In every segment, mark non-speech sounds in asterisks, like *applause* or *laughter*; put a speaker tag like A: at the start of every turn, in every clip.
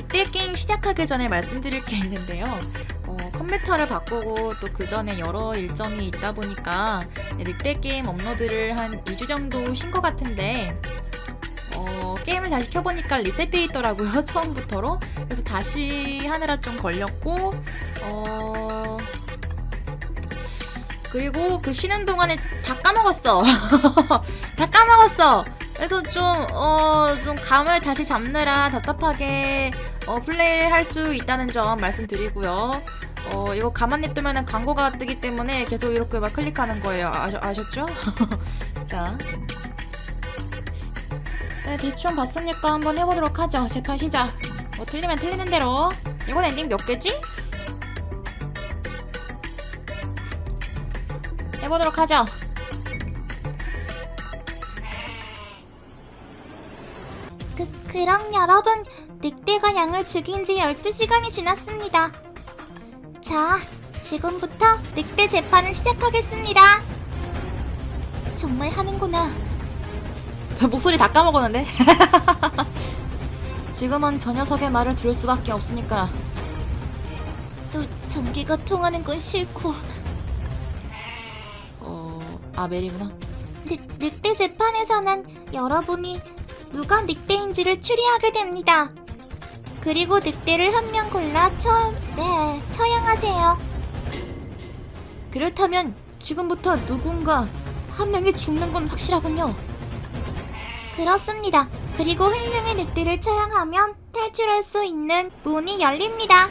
A: 늑대 게임 시작하기 전에 말씀드릴 게 있는데요. 어, 컴퓨터를 바꾸고 또 그 전에 여러 일정이 있다 보니까 늑대 게임 업로드를 한 2주 정도 쉰 것 같은데 어, 게임을 다시 켜보니까 리셋돼 있더라고요 *laughs* 처음부터로. 그래서 다시 하느라 좀 걸렸고 어 그리고 그 쉬는 동안에 다 까먹었어. *laughs* 다 까먹었어. 그래서 좀, 어, 좀 감을 다시 잡느라 답답하게 어, 플레이를 할 수 있다는 점 말씀드리고요. 어, 이거 가만히 냅두면 광고가 뜨기 때문에 계속 이렇게 막 클릭하는 거예요. 아셔, 아셨죠? *laughs* 자. 네, 대충 봤으니까 한번 해보도록 하죠. 재판 시작. 뭐 틀리면 틀리는 대로. 이건 엔딩 몇 개지? 해보도록 하죠.
B: 그, 그럼 여러분, 늑대가 양을 죽인 지 12시간이 지났습니다. 자, 지금부터 늑대 재판을 시작하겠습니다. 정말 하는구나.
A: 저 목소리 다 까먹었는데? *laughs* 지금은 저 녀석의 말을 들을 수밖에 없으니까
B: 또 전기가 통하는 건 싫고,
A: 어... 아 메리구나
B: 늑, 늑대 재판에서는 여러분이 누가 늑대인지를 추리하게 됩니다. 그리고 늑대를 한 명 골라 처, 네, 처형하세요.
A: 그렇다면 지금부터 누군가 한 명이 죽는 건 확실하군요
B: 그렇습니다. 그리고 훌륭의 늑대를 처형하면 탈출할 수 있는 문이 열립니다.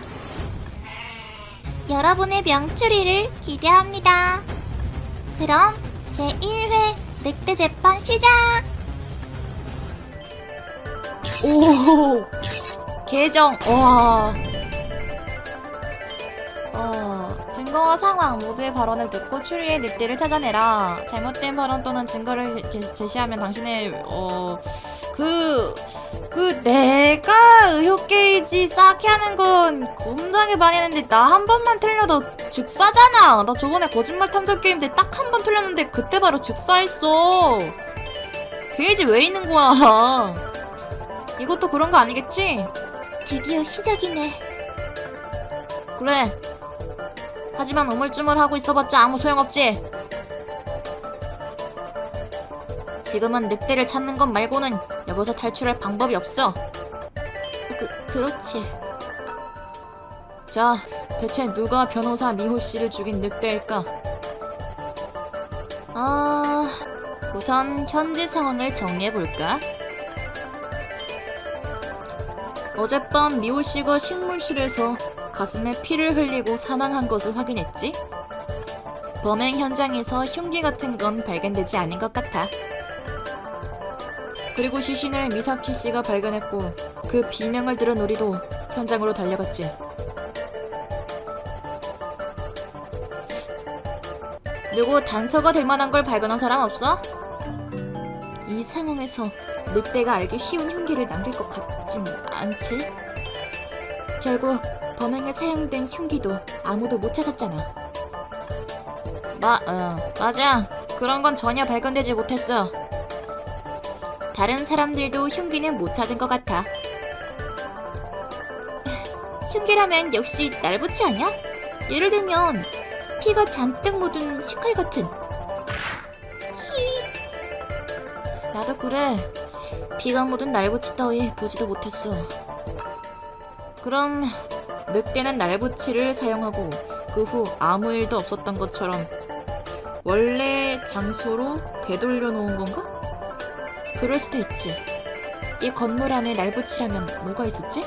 B: 여러분의 명추리를 기대합니다. 그럼 제1회 늑대 재판 시작!
A: 오 계정 와 어, 증거와 상황 모두의 발언을 듣고 추리의 늑대를 찾아내라. 잘못된 발언 또는 증거를 제- 제시하면 당신의 어, 그, 그 내가 의혹 게이지 쌓게 하는 건 겁나게 많이 했는데 나 한 번만 틀려도 즉사잖아. 나 저번에 거짓말 탐정 게임 때 딱 한 번 틀렸는데 그때 바로 즉사했어. 게이지 왜 있는 거야? 이것도 그런 거 아니겠지?
B: 드디어 시작이네.
A: 그래. 하지만 우물쭈물하고 있어봤자 아무 소용없지. 지금은 늑대를 찾는 것 말고는 여기서 탈출할 방법이 없어.
B: 그, 그렇지.
A: 자, 대체 누가 변호사 미호 씨를 죽인 늑대일까? 아, 우선 현재 상황을 정리해 볼까? 어젯밤 미호 씨가 식물실에서 가슴에 피를 흘리고 사망한 것을 확인했지? 범행 현장에서 흉기 같은 건 발견되지 않은 것 같아. 그리고 시신을 미사키 씨가 발견했고 그 비명을 들은 우리도 현장으로 달려갔지. 누구 단서가 될 만한 걸 발견한 사람 없어? 이 상황에서 늑대가 알기 쉬운 흉기를 남길 것 같 진 않지? 결국 범행에 사용된 흉기도 아무도 못 찾았잖아. 마, 어, 맞아. 그런 건 전혀 발견되지 못했어. 다른 사람들도 흉기는 못 찾은 것 같아. 흉기라면 역시 날붙이 아니야? 예를 들면 피가 잔뜩 묻은 식칼 같은. 히. 나도 그래. 피가 묻은 날붙이 따위 보지도 못했어. 그럼 늑대는 날붙이를 사용하고 그 후 아무 일도 없었던 것처럼 원래 장소로 되돌려 놓은 건가? 그럴 수도 있지. 이 건물 안에 날붙이라면 뭐가 있었지?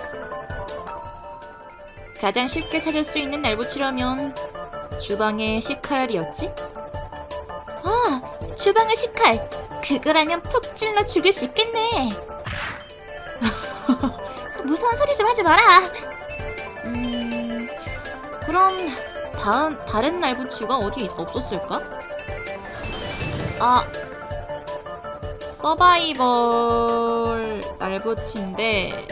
A: 가장 쉽게 찾을 수 있는 날붙이라면 주방의 식칼이었지?
B: 아, 주방의 식칼. 그거라면 푹 찔러 죽일 수 있겠네. *laughs* 무서운 소리 좀 하지 마라.
A: 음, 그럼 다음 다른 날붙이가 어디 없었을까? 아, 서바이벌 날붙이인데,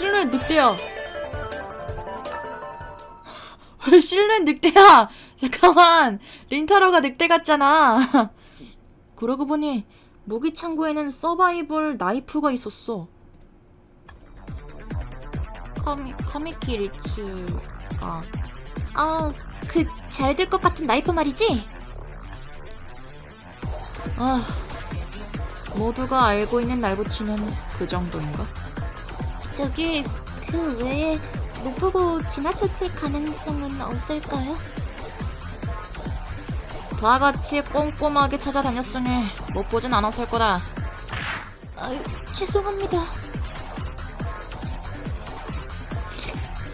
A: 실루엣 늑대야? 왜 실루엣 늑대야? 잠깐만. 린타로가 늑대 같잖아. 그러고 보니 무기 창고에는 서바이벌 나이프가 있었어. 카미 카미키 리츠. 아,
B: 어, 그잘 될 것 같은 나이프 말이지?
A: 아. 모두가 알고 있는 날붙이는 그 정도인가?
B: 저기 그 외에 못 보고 지나쳤을 가능성은 없을까요?
A: 다 같이 꼼꼼하게 찾아다녔으니 못 보진 않았을 거다.
B: 아유, 죄송합니다.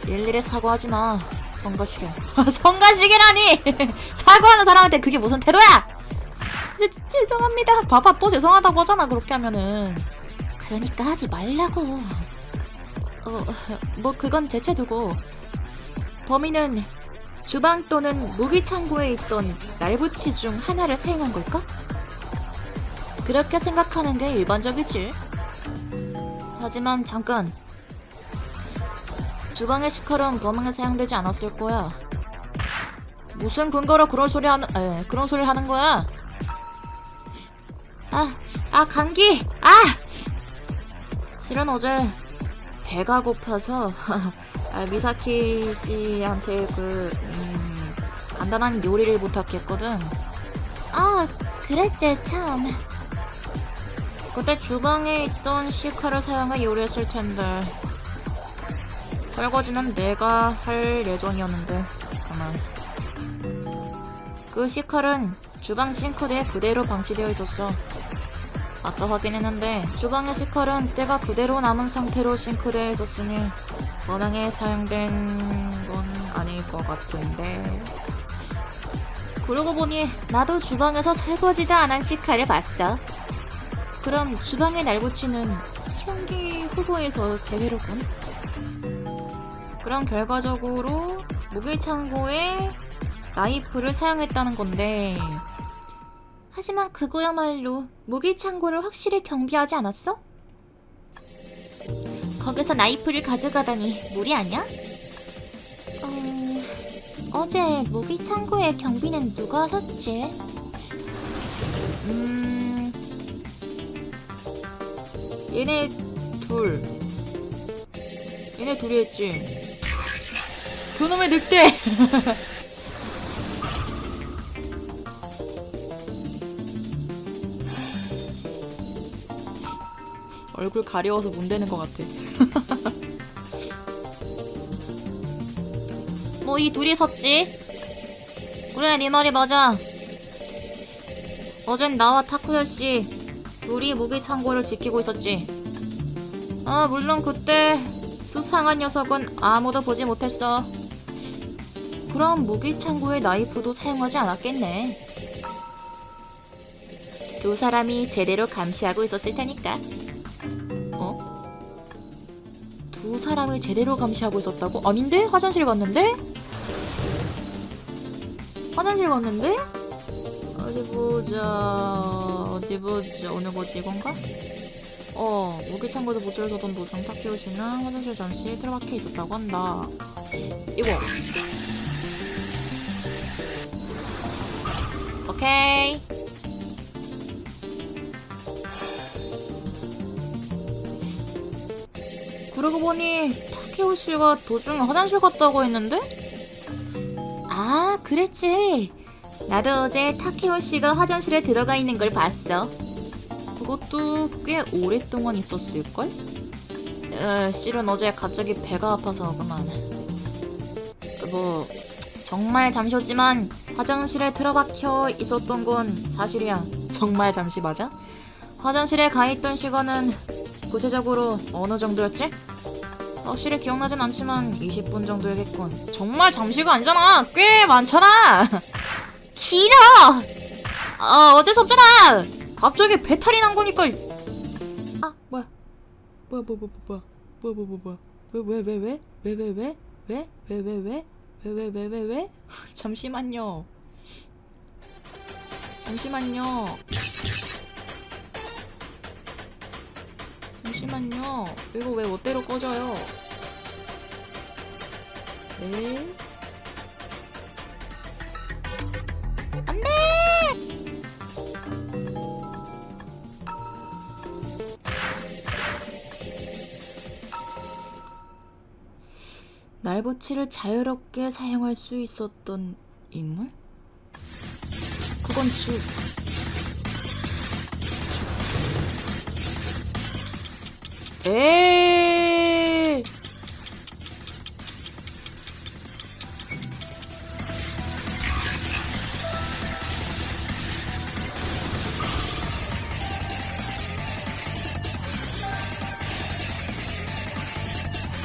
A: 일일이 사과하지 마. 성가시게. *laughs* 성가시게라니! *laughs* 사과하는 사람한테 그게 무슨 태도야!
B: 죄, 죄송합니다.
A: 봐봐, 또 죄송하다고 하잖아, 그렇게 하면은.
B: 그러니까 하지 말라고.
A: 어, 뭐, 그건 제채두고. 범인은 주방 또는 무기 창고에 있던 날붙이 중 하나를 사용한 걸까? 그렇게 생각하는 게 일반적이지. 하지만 잠깐. 주방의 시칼은 범행에 사용되지 않았을 거야. 무슨 근거로 그런 소리 하는, 에, 그런 소리를 하는 거야?
B: 아, 아 감기. 아,
A: 실은 어제 배가 고파서 *laughs* 아, 미사키 씨한테 그 음, 간단한 요리를 부탁했거든.
B: 아, 그랬지 참.
A: 그때 주방에 있던 시카를 사용해 요리했을 텐데 설거지는 내가 할 예정이었는데 그만. 그 시칼은 주방 싱크대에 그대로 방치되어 있었어. 아까 확인했는데 주방의 시칼은 때가 그대로 남은 상태로 싱크대에 있었으니 범행에 사용된 건 아닐 것 같은데. 그러고 보니
B: 나도 주방에서 설거지도 안한 시카를 봤어.
A: 그럼 주방의 날붙이는 흉기 후보에서 제외로군. 그럼 결과적으로 무기 창고에 나이프를 사용했다는 건데
B: 하지만 그거야말로 무기 창고를 확실히 경비하지 않았어? 거기서 나이프를 가져가다니 무리 아니야? 어, 어제 무기 창고의 경비는 누가 섰지?
A: 음 얘네 둘 얘네 둘이 했지 그놈의 늑대 *laughs* 얼굴 가려워서 문대는 것 같아 *laughs*
B: 뭐 이 둘이 섰지? 그래 네 말이 맞아.
A: 어젠 나와 타쿠야 씨 둘이 무기 창고를 지키고 있었지. 아 물론 그때 수상한 녀석은 아무도 보지 못했어. 그럼 무기 창고의 나이프도 사용하지 않았겠네.
B: 두 사람이 제대로 감시하고 있었을 테니까.
A: 사람이 제대로 감시하고 있었다고? 아닌데? 화장실 갔는데? 화장실 갔는데? 어디 보자. 어디 보자. 오늘 뭐지 이건가? 어, 무기 창고에서 모자를 서던 타케오 씨는 화장실 잠시 틀어박혀 있었다고 한다. 이거. 오케이. 그러고 보니 타케오 씨가 도중에 화장실 갔다고 했는데?
B: 아, 그랬지. 나도 어제 타케오 씨가 화장실에 들어가 있는 걸 봤어.
A: 그것도 꽤 오랫동안 있었을걸? 에, 실은 어제 갑자기 배가 아파서 그만. 뭐 정말 잠시였지만 화장실에 틀어박혀 있었던 건 사실이야. 정말 잠시 맞아? 화장실에 가 있던 시간은 구체적으로 어느 정도였지? 확실히 기억나진 않지만 20분 정도였겠군. 정말 잠시가 아니잖아. 꽤 많잖아. *laughs*
B: 길어!
A: 아 어쩔 수 없잖아. 갑자기 배탈이 난 거니까. 아 뭐야? 뭐야 뭐야 뭐야 뭐야 뭐야 뭐야 뭐야 왜왜 왜 왜 왜 왜 왜 왜 왜 왜 왜 왜 왜 왜 왜 *laughs* 잠시만요. 잠시만요. 잠시만요. 이거 왜 멋대로 꺼져요? 네. 안 돼! 날보치를 자유롭게 사용할 수 있었던 인물? 그건 즉 에이.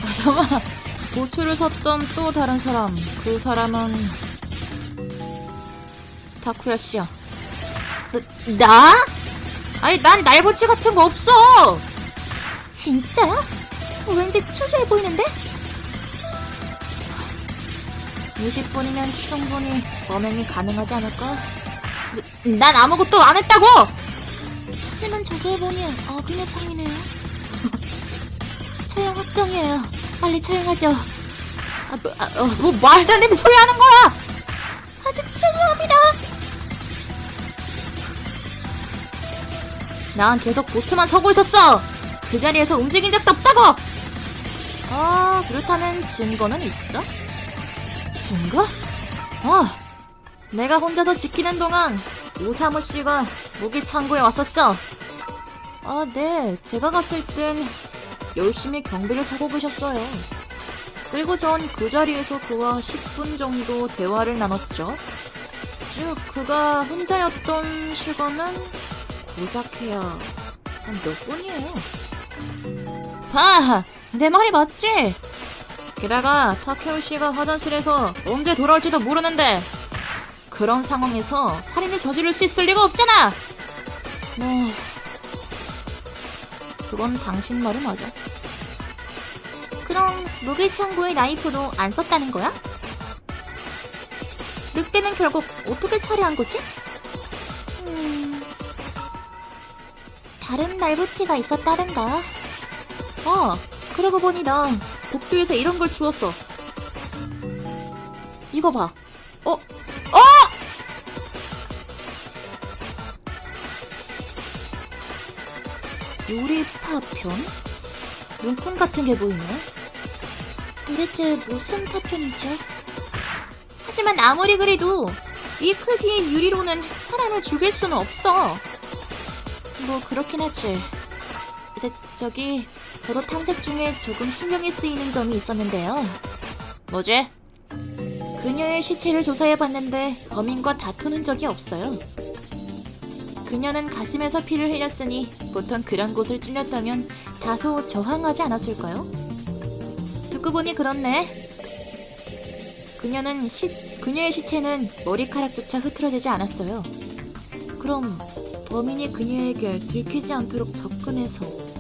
A: 아, 잠깐만. 보초를 섰던 또 다른 사람. 그 사람은 다쿠야 씨야.
B: 나?
A: 아니 난 날보치 같은 거 없어
B: 진짜야? 왠지 초조해 보이는데?
A: 20분이면 충분히 범행이 가능하지 않을까? 난 아무것도 안 했다고!
B: 하지만 자세히 보니 아 그냥 상이네요. *laughs* 처형 확정이에요. 빨리 처형하죠.
A: 아, 뭐, 아, 어, 뭐 말도 안 되는 소리 하는 거야!
B: 아주 죄송합니다.
A: 난 계속 보트만 서고 있었어! 그 자리에서 움직인 적도 없다고! 아, 그렇다면 증거는 있어? 증거? 어, 내가 혼자서 지키는 동안 오사무 씨가 무기 창고에 왔었어. 아, 네. 제가 갔을 땐 열심히 경비를 서고 계셨어요. 그리고 전 그 자리에서 그와 10분 정도 대화를 나눴죠. 즉, 그가 혼자였던 시간은 고작해야 한 몇 분이에요. 봐! 내 말이 맞지? 게다가 타케오 씨가 화장실에서 언제 돌아올지도 모르는데 그런 상황에서 살인을 저지를 수 있을 리가 없잖아. 뭐 그건 당신 말이 맞아.
B: 그럼 무기 창고의 나이프도 안 썼다는 거야? 늑대는 결국 어떻게 살해한 거지? 음... 다른 날붙이가 있었다던가.
A: 아, 그러고 보니 나 복도에서 이런 걸 주웠어. 이거 봐. 어? 어! 요리 파편? 용품 같은 게 보이네.
B: 도대체 무슨 파편이죠? 하지만 아무리 그래도 이 크기의 유리로는 사람을 죽일 수는 없어.
A: 뭐 그렇긴 하지. 저, 저기 저도 탐색 중에 조금 신경이 쓰이는 점이 있었는데요. 뭐지? 그녀의 시체를 조사해 봤는데 범인과 다투는 적이 없어요. 그녀는 가슴에서 피를 흘렸으니 보통 그런 곳을 찔렸다면 다소 저항하지 않았을까요? 듣고 보니 그렇네. 그녀는 시, 그녀의 시체는 머리카락조차 흐트러지지 않았어요. 그럼 범인이 그녀에게 들키지 않도록 접근해서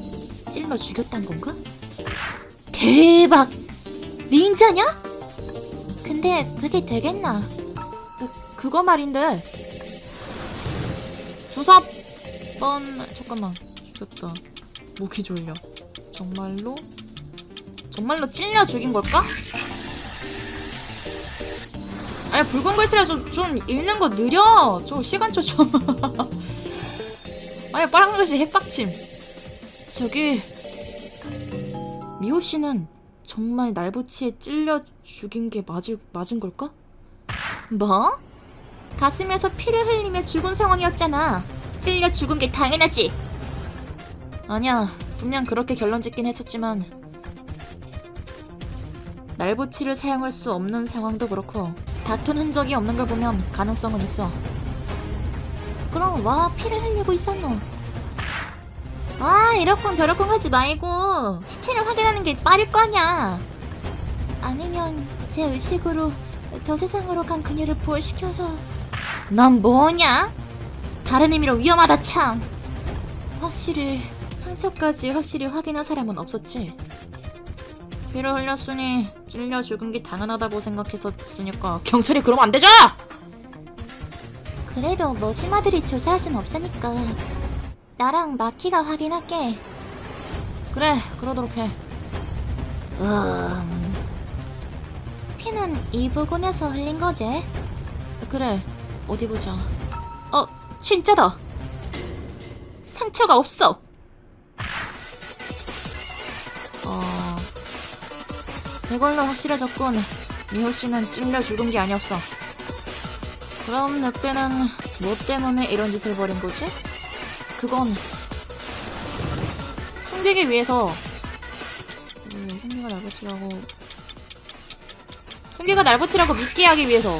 A: 찔러 죽였단 건가?
B: 대박! 닌자냐? 근데 그게 되겠나?
A: 그, 그거 말인데. 주사 번 잠깐만 죽였다. 목이 졸려. 정말로 정말로 찔려 죽인 걸까? 아니 붉은 글씨라 좀, 좀 읽는 거 느려. 좀 시간 초 좀. *laughs* 아니 빨간 글씨 핵박침. 저기 미호 씨는 정말 날부치에 찔려 죽인 게 맞을 맞은 걸까?
B: 뭐? 가슴에서 피를 흘리며 죽은 상황이었잖아. 찔려 죽은 게 당연하지.
A: 아니야, 분명 그렇게 결론 짓긴 했었지만 날보치를 사용할 수 없는 상황도 그렇고 다툰 흔적이 없는 걸 보면 가능성은 있어.
B: 그럼 와 피를 흘리고 있었노. 아 이러쿵 저러쿵 하지 말고 시체를 확인하는 게 빠를 거 아냐. 아니면 제 의식으로 저 세상으로 간 그녀를 부활시켜서 넌 뭐냐? 다른 의미로 위험하다 참.
A: 확실히 상처까지 확실히 확인한 사람은 없었지. 피를 흘렸으니 찔려 죽은 게 당연하다고 생각했었으니까 경찰이 그러면 안 되죠!
B: 그래도 뭐 심아들이 조사할 순 없으니까 나랑 마키가 확인할게.
A: 그래, 그러도록 해.
B: 음... 피는 이 부근에서 흘린 거지?
A: 그래, 어디 보자. 어, 진짜다! 상처가 없어! 어, 이걸로 확실해졌군. 미호 씨는 찔려 죽은 게 아니었어. 그럼 늑대는 뭐 때문에 이런 짓을 벌인 거지? 그건 숨기기 위해서 음, 흉기가 날 붙이라고 흉기가 날 붙이라고 믿게 하기 위해서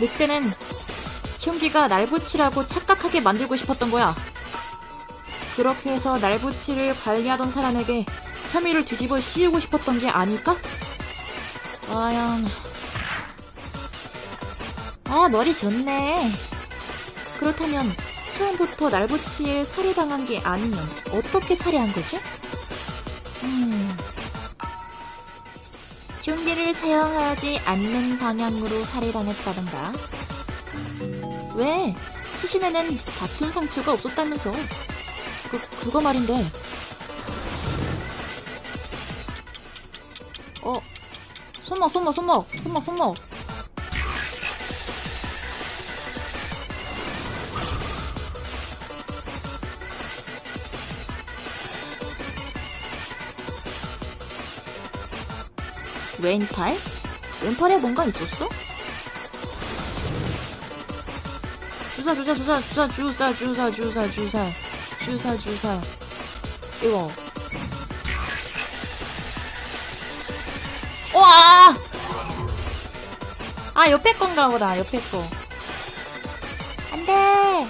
A: 늑대는 흉기가 날 붙이라고 착각하게 만들고 싶었던 거야. 그렇게 해서 날 붙이를 관리하던 사람에게 혐의를 뒤집어 씌우고 싶었던 게 아닐까? 과연
B: 아, 머리 좋네. 그렇다면 처음부터 날붙이에 살해당한 게 아니면 어떻게 살해한 거지? 음. 흉기를 사용하지 않는 방향으로 살해당했다던가. 왜? 시신에는 다툰 상처가 없었다면서. 그, 그거 말인데.
A: 손목 손목 손목 손목 손목
B: 왼팔? 왼팔에 뭔가 있었어?
A: 주사 주사 주사 주사 주사 주사 주사 주사 주사 주사 이거 아 옆에 건가 보다 옆에 거.
B: 안 돼!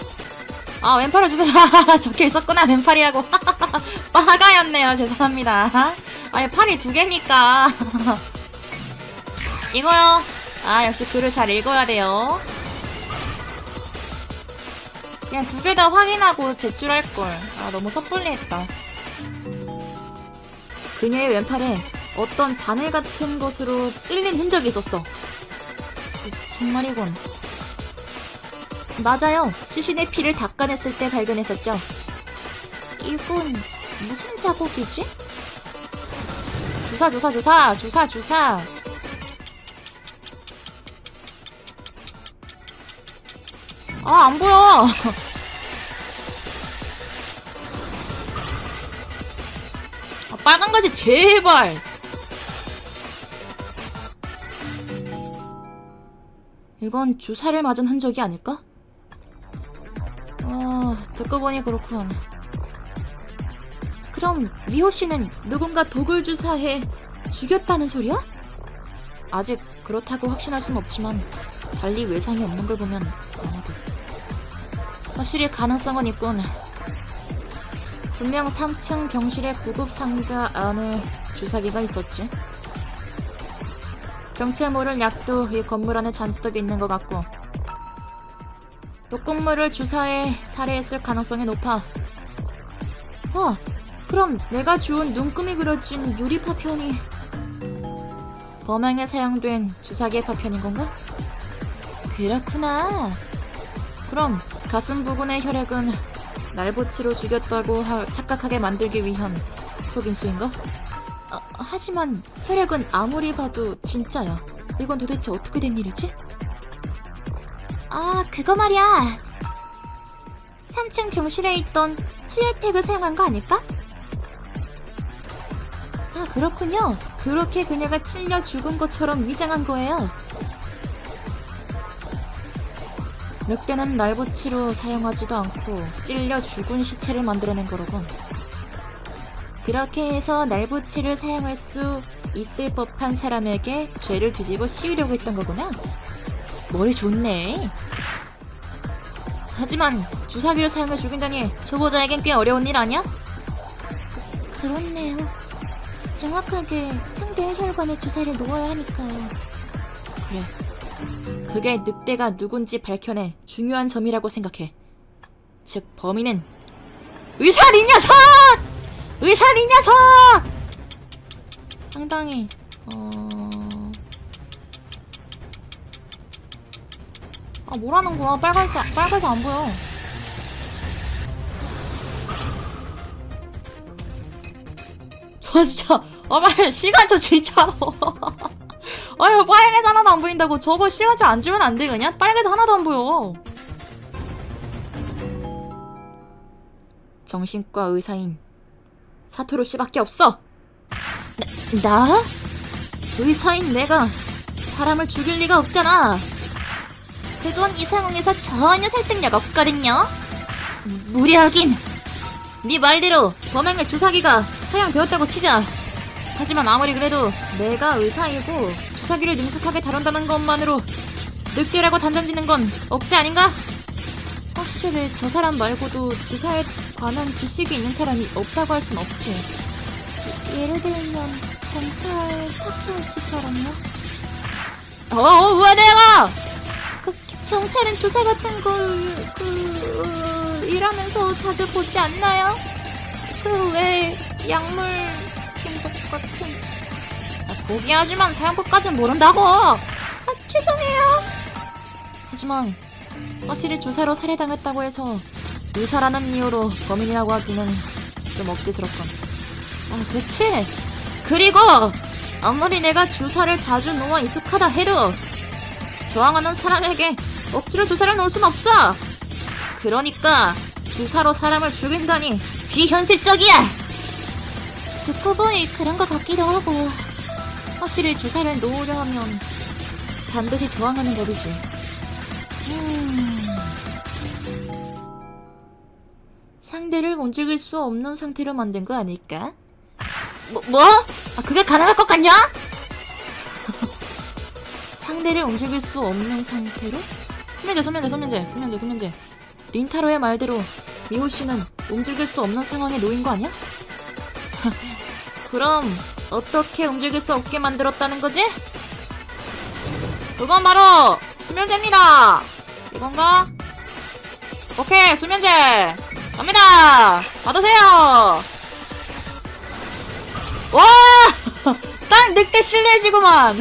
A: 아 왼팔을 주사 *laughs* 적혀 있었구나 왼팔이라고 *laughs* 빠가였네요 죄송합니다. 아니 팔이 두 개니까 *laughs* 이거요. 아 역시 글을 잘 읽어야 돼요. 그냥 두 개 다 확인하고 제출할 걸. 아 너무 섣불리 했다. 그녀의 왼팔에 어떤 바늘 같은 것으로 찔린 흔적이 있었어. 정말이군.
B: 맞아요. 시신의 피를 닦아냈을 때 발견했었죠. 이건 무슨 자국이지?
A: 주사 주사 주사 주사 주사. 아 안 보여. *laughs* 아, 빨간 가지 제발. 이건 주사를 맞은 흔적이 아닐까? 아 듣고 보니 그렇군.
B: 그럼 미호 씨는 누군가 독을 주사해 죽였다는 소리야?
A: 아직 그렇다고 확신할 순 없지만 달리 외상이 없는 걸 보면 아마도 확실히 가능성은 있군. 분명 3층 병실의 구급 상자 안에 주사기가 있었지. 정체 모를 약도 이 건물 안에 잔뜩 있는 것 같고 독극물을 주사해 살해했을 가능성이 높아. 어, 그럼 내가 주운 눈금이 그려진 유리 파편이 범행에 사용된 주사기의 파편인 건가?
B: 그렇구나.
A: 그럼 가슴 부근의 혈액은 날보치로 죽였다고 하- 착각하게 만들기 위한 속임수인가? 아, 하지만 혈액은 아무리 봐도 진짜야. 이건 도대체 어떻게 된 일이지?
B: 아, 그거 말이야. 3층 병실에 있던 수혈팩을 사용한 거 아닐까? 아, 그렇군요. 그렇게 그녀가 찔려 죽은 것처럼 위장한 거예요.
A: 늑대는 날보치로 사용하지도 않고 찔려 죽은 시체를 만들어낸 거로군.
B: 그렇게 해서 날붙이를 사용할 수 있을 법한 사람에게 죄를 뒤집어 씌우려고 했던 거구나.
A: 머리 좋네. 하지만 주사기를 사용해 죽인다니 초보자에겐 꽤 어려운 일 아니야?
B: 그렇네요. 정확하게 상대의 혈관에 주사를 놓아야 하니까요.
A: 그래. 그게 늑대가 누군지 밝혀낼 중요한 점이라고 생각해. 즉, 범인은 의사리 녀석! 의사리 녀석! 상당히 어... 아 뭐라는 거야? 빨간색 빨간색 안 보여. *laughs* 저 진짜 아말 시간 저 진짜로. *laughs* 아유 빨개서 하나도 안 보인다고 저거 시가지 안 주면 안 돼 그냥? 빨개서 하나도 안 보여 정신과 의사인 사토루 씨밖에 없어
B: 나? 의사인 내가 사람을 죽일 리가 없잖아. 그건 이 상황에서 전혀 설득력 없거든요. 무리하긴. 네 말대로 범행의 주사기가 사용되었다고 치자. 하지만 아무리 그래도 내가 의사이고 주사기를 능숙하게 다룬다는 것만으로 늑대라고 단정짓는 건 억지 아닌가? 확실히 저 사람 말고도 주사에 관한 지식이 있는 사람이 없다고 할 순 없지. 예를 들면 경찰 타케오 씨처럼요?
A: 어, 어, 왜 내가?
B: 그 경찰은 조사 같은 걸, 그, 어, 일하면서 자주 보지 않나요? 그 왜 약물 중독 같은.
A: 아, 포기하지만 사용법까진 모른다고.
B: 아, 죄송해요.
A: 하지만 확실히 주사로 살해당했다고 해서 의사라는 이유로 범인이라고 하기는 좀 억지스럽군.
B: 아, 그치? 그리고 아무리 내가 주사를 자주 놓아 익숙하다 해도 저항하는 사람에게 억지로 주사를 놓을 순 없어. 그러니까 주사로 사람을 죽인다니 비현실적이야. 듣고 보니 그런 것 같기도 하고 확실히 주사를 놓으려 하면 반드시 저항하는 법이지. 음... 상대를 움직일 수 없는 상태로 만든 거 아닐까? 뭐? 뭐? 아, 그게 가능할 것 같냐? *laughs* 상대를 움직일 수 없는 상태로?
A: 수면제, 수면제, 수면제, 수면제, 수면제. 린타로의 말대로 미호 씨는 움직일 수 없는 상황에 놓인 거 아니야? *laughs*
B: 그럼 어떻게 움직일 수 없게 만들었다는 거지?
A: 그건 바로 수면제입니다. 이건가? 오케이, 수면제 갑니다. 받으세요. 와, *laughs* 딱 늑대 실내지구만.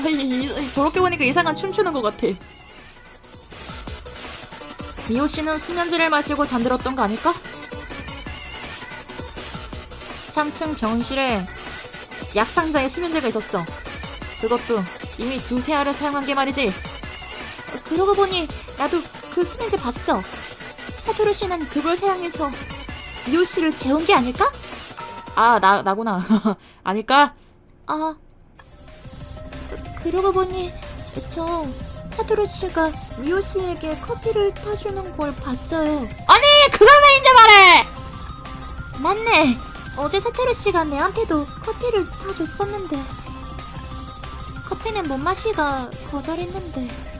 A: *laughs* 저렇게 보니까 이상한 춤추는 것 같아. 미호 씨는 수면제를 마시고 잠들었던 거 아닐까? 3층 병실에 약상자에 수면제가 있었어. 그것도 이미 두세 알을 사용한 게 말이지.
B: 어, 그러고 보니 나도 그 수면제 봤어. 사토루 씨는 그걸 사용해서 미호 씨를 재운 게 아닐까?
A: 아, 나, 나구나. *laughs* 아닐까?
B: 아, 그, 그러고 보니 저 사토루 씨가 미호 씨에게 커피를 타주는 걸 봤어요.
A: 아니, 그걸 왜 이제 말해!
B: 맞네. 어제 사토루 씨가 내한테도 커피를 타줬었는데 커피는 못 마시가 거절했는데.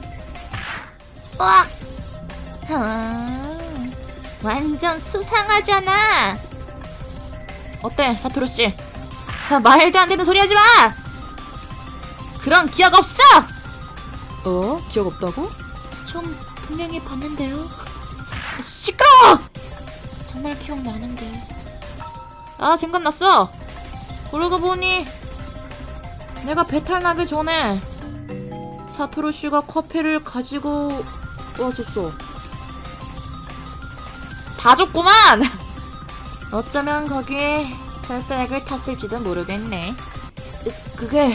B: 와, 아, 완전 수상하잖아.
A: 어때, 사토루 씨? 야, 말도 안 되는 소리 하지 마! 그런 기억 없어! 어? 기억 없다고?
B: 좀 분명히 봤는데요.
A: 시끄러워!
B: 정말 기억나는데.
A: 아, 생각났어. 그러고 보니 내가 배탈 나기 전에 사토루 씨가 커피를 가지고 왔었어. 다 줬구만! *laughs* 어쩌면 거기에 설사약을 탔을지도 모르겠네. 으, 그게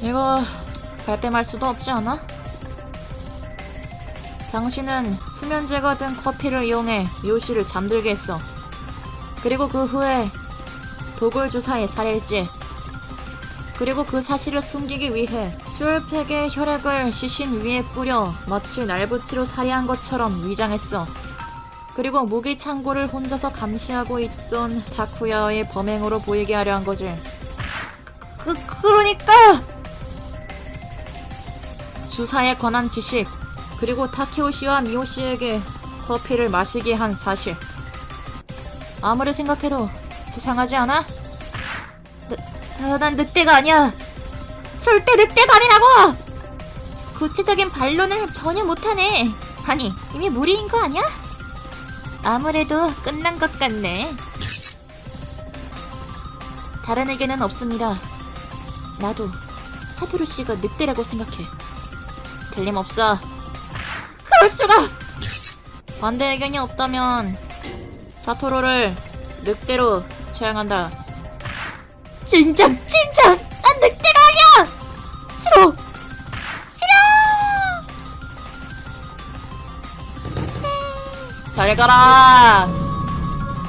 A: 이거 발뺌할 수도 없지 않아? 당신은 수면제가 든 커피를 이용해 씨를 잠들게 했어. 그리고 그 후에 독을 주사해 살해했지. 그리고 그 사실을 숨기기 위해 수혈팩에 혈액을 시신 위에 뿌려 마치 날붙이로 살해한 것처럼 위장했어. 그리고 무기 창고를 혼자서 감시하고 있던 다쿠야의 범행으로 보이게 하려 한 거지. 그, 그러니까! 주사에 관한 지식, 그리고 타케오 씨와 미호 씨에게 커피를 마시게 한 사실. 아무리 생각해도 수상하지 않아?
B: 아, 난 늑대가 아니야. 절대 늑대가 아니라고! 구체적인 반론을 전혀 못하네. 아니, 이미 무리인 거 아니야? 아무래도 끝난 것 같네. 다른 의견은 없습니다. 나도 사토루 씨가 늑대라고 생각해. 틀림없어. 그럴 수가!
A: 반대 의견이 없다면 사토로를 늑대로 처형한다.
B: 진정 진정! 난 늑대가 아니야 싫어! 싫어
A: 잘 가라.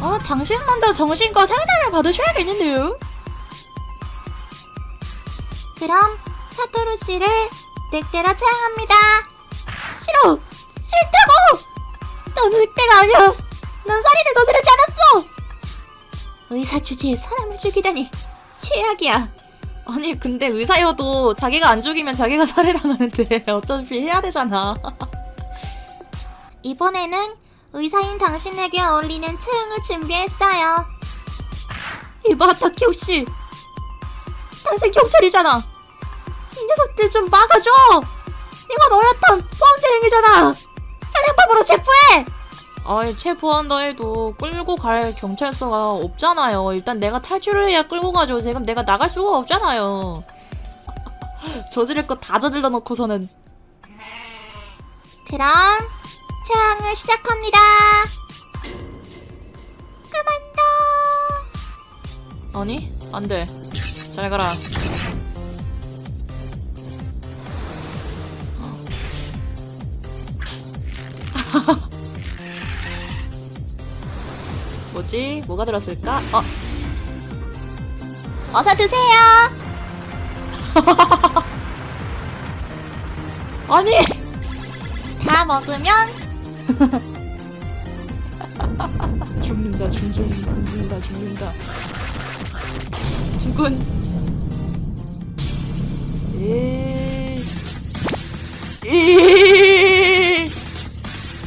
A: 어, 당신 먼저 정신과 상담을 받으셔야겠는데요.
B: 그럼 사토루 씨를 늑대라 처형합니다. 싫어! 싫다고! 난 늑대가 아니야! 난 살인을 저지르지 않았어! 의사 주제에 사람을 죽이다니 최악이야
A: 아니, 근데 의사여도 자기가 안 죽이면 자기가 살해당하는데 *laughs* 어차피 해야 되잖아. *laughs*
B: 이번에는 의사인 당신에게 어울리는 처형을 준비했어요
A: 이봐, 타키오 씨. 당신 경찰이잖아.
B: 이 녀석들 좀 막아줘 이건 어엿한 범죄 행위잖아 현행법으로 체포해
A: 아이, 체포한다 해도 끌고 갈 경찰서가 없잖아요. 일단 내가 탈출을 해야 끌고 가죠. 지금 내가 나갈 수가 없잖아요. *laughs* 저지를 거 다 저질러 놓고서는
B: 그럼 처형을 시작합니다 그만둬
A: 아니 안 돼. 잘 가라. 뭐지? 뭐가 들었을까? 어,
B: 어서 드세요 *laughs*
A: 아니!
B: 다 먹으면 *laughs*
A: 죽는다, 죽, 죽, 죽는다, 죽는다. 죽은.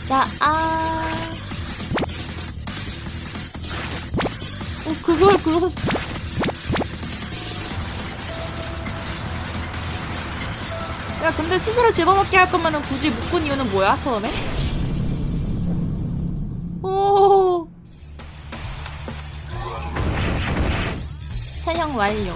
B: 자, 아...
A: 그걸 그러. 야, 근데 스스로 집어먹게 할 거면은 굳이 묶은 이유는 뭐야, 처음에? 오.
B: 처형 완료